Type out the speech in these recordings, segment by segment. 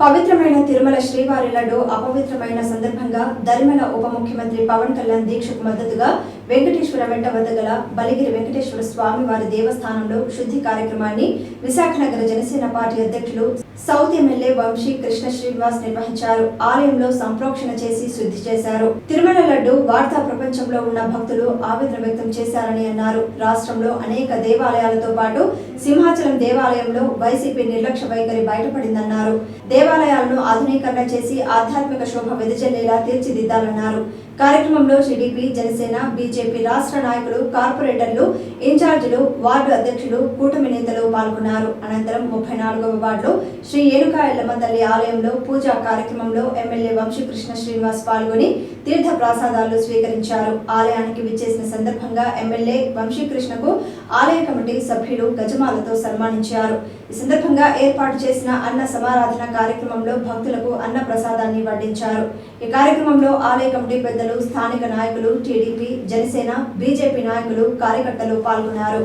పవిత్రమైన తిరుమల శ్రీవారి లడ్డు అపవిత్రమైన సందర్భంగా దరిమల ఉప ముఖ్యమంత్రి పవన్ కళ్యాణ్ దీక్షకు మద్దతుగా వెంకటేశ్వర వెంట వద్ద గల బలిగిరి వెంకటేశ్వర స్వామి వారి దేవస్థానంలో శుద్ధి కార్యక్రమాన్ని విశాఖ నగర జనసేన పార్టీ అధ్యక్షులు సౌత్ ఎమ్మెల్యే వంశీ కృష్ణ శ్రీనివాస్ నిర్వహించారు. ఆలయంలో సంప్రోక్షణ చేసి శుద్ధి చేశారు. తిరుమల లడ్డు వార్తా ప్రపంచంలో ఉన్న భక్తులు ఆవేదన వ్యక్తం చేశారని అన్నారు. రాష్ట్రంలో అనేక దేవాలయాలతో పాటు సింహాచలం దేవాలయంలో వైసీపీ నిర్లక్ష్య వైఖరి బయటపడిందన్నారు. దేవాలయాలను ఆధునీకరణ చేసి ఆధ్యాత్మిక శోభ వెదజల్లేలా తీర్చిదిద్దాలన్నారు. కార్యక్రమంలో టీడీపీ జనసేన బీజేపీ రాష్ట్ర నాయకులు కార్పొరేటర్లు ఇన్ఛార్జీలు వార్డు అధ్యక్షులు కూటమి నేతలు పాల్గొన్నారు. అనంతరం ముప్పై నాలుగవ వార్డులో శ్రీ ఏనుకా ఎల్లమ్మ తల్లి ఆలయంలో పూజా కార్యక్రమంలో ఎమ్మెల్యే వంశీకృష్ణ శ్రీనివాస్ పాల్గొని తీర్థ ప్రసాదాలు స్వీకరించారు. ఆలయానికి విచ్చేసిన సందర్భంగా ఎమ్మెల్యే వంశీకృష్ణకు ఆలయ కమిటీ సభ్యులు గజమాలతో సన్మానించారు. ఈ సందర్భంగా ఏర్పాటు చేసిన అన్న సమారాధన కార్యక్రమంలో భక్తులకు అన్న ప్రసాదాన్ని వడ్డించారు. ఈ కార్యక్రమంలో ఆలయ కమిటీ పెద్దలు స్థానిక నాయకులు టీడీపీ జనసేన బీజేపీ నాయకులు కార్యకర్తలు పాల్గొన్నారు.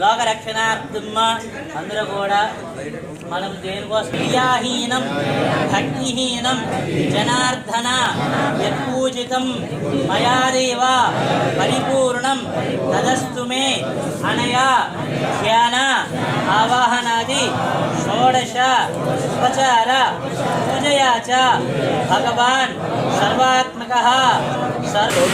లోకరక్షణార్థం అందరూ కూడా మనం దేనికోసం క్రియాహీనం భక్తిహీనం జనార్దన యత్పూజితం మయాదేవ పరిపూర్ణం తదస్తు మే అనయా ధ్యాన ఆవాహనాది షోడశ ఉపచార పూజయా చ భగవాన్ సర్వాత్మక సర్వ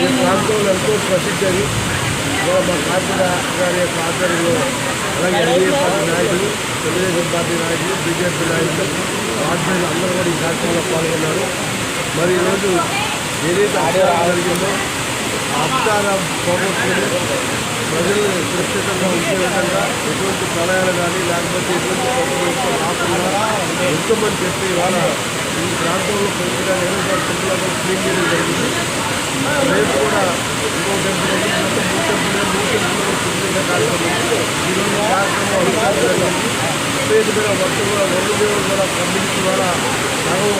ఈ ప్రాంతంలో ఎంతో ప్రసిద్ధి అది మా కార్తీక గారి యొక్క ఆధ్వర్యంలో అలాగే ఎన్డీఏ పార్టీ నాయకులు తెలుగుదేశం పార్టీ నాయకులు బీజేపీ నాయకులు ఆధ్వర్యంలో అందరూ కూడా ఈ కార్యక్రమంలో పాల్గొన్నారు మరి ఈరోజు ఏదైతే ఆడే జరిగిందో ఆ అపచారం పోగొట్టుకుని సురక్షితంగా ఉండే విధంగా ఎటువంటి ప్రళయాలు కానీ లేకపోతే ఎటువంటి రాకుండా ఎంతోమంది చెప్పి ఇవాళ ఈ ప్రాంతంలో పూర్తిగా ఏదో టెంపుల్ క్లీన్ చేయడం జరిగింది. రేపు కూడా ఇంకో టెంపుల్ మొత్తం మూడు టెంపుల్ మూడు టెంపుల్ పూర్తిగా కార్యక్రమం ఈరోజు కార్యక్రమం జరిగింది మీద కూడా కూడా పంపించి సగం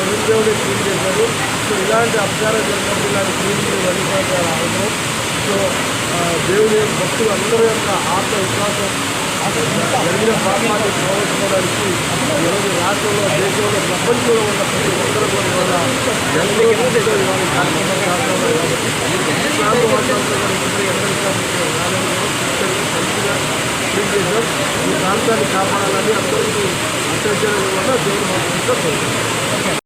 క్లీన్ చేశారు. సో ఇలాంటి అపచారం జరిగినప్పుడు ఇలాంటి క్లీన్ వరిపాటాలు అవసరం సో దేవుని యొక్క భక్తులు అందరి యొక్క ఆత్మ విశ్వాసం జరిగిన పాపాన్ని పోగొట్టుకోవడానికి ఈరోజు రాష్ట్రంలో దేశంలో ప్రపంచంలో ఉన్న ప్రతి ఒక్కరు కూడా ఎంతో ఈ కాబట్టి ఈ ప్రాంతాన్ని కాపాడాలని అందరికీ అత్యవసరం వల్ల దేవుడు మాకు